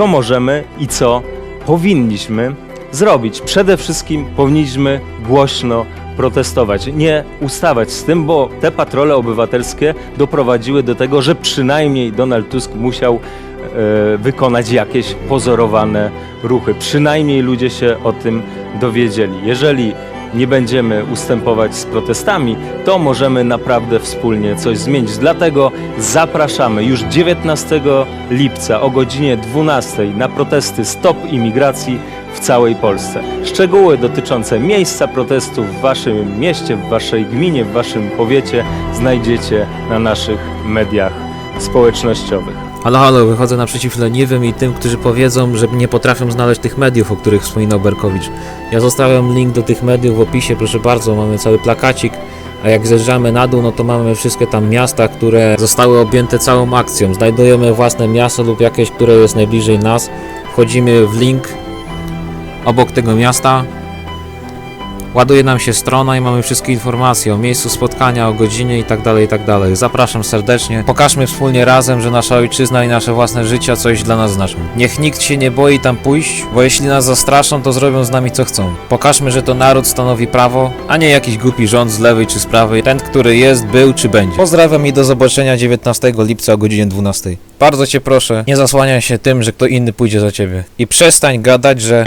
co możemy i co powinniśmy zrobić. Przede wszystkim powinniśmy głośno protestować, nie ustawać z tym, bo te patrole obywatelskie doprowadziły do tego, że przynajmniej Donald Tusk musiał e, wykonać jakieś pozorowane ruchy. Przynajmniej ludzie się o tym dowiedzieli. Jeżeli nie będziemy ustępować z protestami, to możemy naprawdę wspólnie coś zmienić. Dlatego zapraszamy już 19 lipca o godzinie 12 na protesty Stop Imigracji w całej Polsce. Szczegóły dotyczące miejsca protestu w waszym mieście, w waszej gminie, w waszym powiecie znajdziecie na naszych mediach społecznościowych. Halo, halo, wychodzę naprzeciw leniwym i tym, którzy powiedzą, że nie potrafią znaleźć tych mediów, o których wspominał Berkowicz. Ja zostawiam link do tych mediów w opisie, proszę bardzo, mamy cały plakacik, a jak zjeżdżamy na dół, no to mamy wszystkie tam miasta, które zostały objęte całą akcją. Znajdujemy własne miasto lub jakieś, które jest najbliżej nas. Wchodzimy w link obok tego miasta. Ładuje nam się strona i mamy wszystkie informacje o miejscu spotkania, o godzinie i tak dalej, i tak. Zapraszam serdecznie. Pokażmy wspólnie razem, że nasza ojczyzna i nasze własne życia coś dla nas znaczą. Niech nikt się nie boi tam pójść, bo jeśli nas zastraszą, to zrobią z nami co chcą. Pokażmy, że to naród stanowi prawo, a nie jakiś głupi rząd z lewej czy z prawej, ten, który jest, był czy będzie. Pozdrawiam i do zobaczenia 19 lipca o godzinie 12. Bardzo cię proszę, nie zasłaniaj się tym, że kto inny pójdzie za ciebie. I przestań gadać, że...